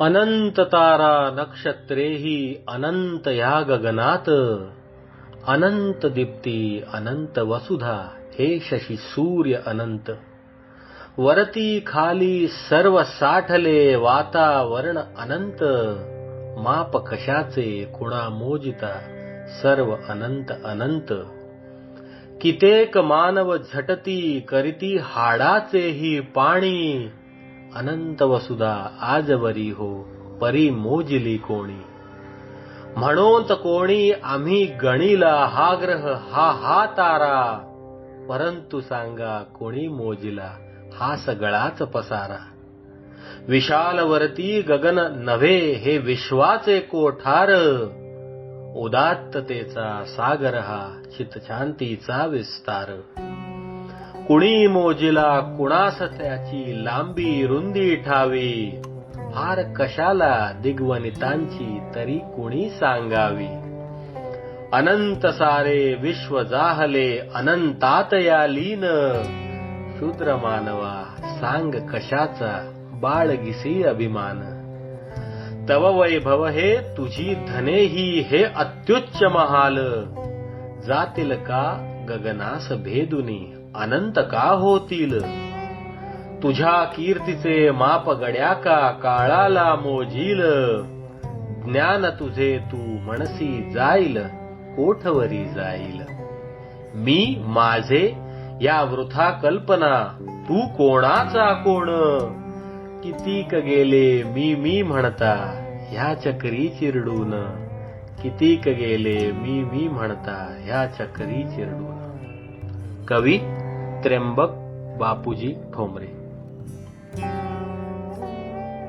अनंत तारा नक्षत्रेही अनंत या गगनात अनंत दीप्ती अनंत वसुधा हे शशी सूर्य अनंत। वरती खाली सर्व साठले वातावरण अनंत। माप कशाचे कुणा मोजिता सर्व अनंत अनंत। कितेक मानव झटती करीती हाडाचेही पाणी। अनंत वसुधा आजवरी हो परी मोजिली कोणी. म्हणून कोणी आम्ही गणिला हा ग्रह हा हा तारा. परंतु सांगा कोणी मोजिला हा सगळाच पसारा. विशालवरती गगन नव्हे हे विश्वाचे कोठार. उदात्ततेचा सागर हा चितशांतीचा विस्तार. कुणी मोजिला कुणास त्याची लांबी रुंदी ठावी? फार कशाला दिग्वनितांची तरी कुणी सांगावी? अनंत सारे विश्व जाहले अनंतात या लीन शूद्र मानवा सांग कशाचा बाळगिसी अभिमान? तव वैभव हे तुझी धने ही हे अत्युच्च महाल. जातील का गगनास भेदुनी? अनंत का होतील? तुझ्या कीर्तीचे माप गड्या का काळाला मोजील. ज्ञान तुझे तू म्हणसी जाईल कोठवरी जाईल. मी माझे या वृथा कल्पना तू कोणाचा कोण? कितीक गेले मी मी म्हणता ह्या चक्री चिरडून. कितीक गेले मी मी म्हणता ह्या चक्री चिरडून. कवी त्र्यंबक बापूजी ठोंबरे.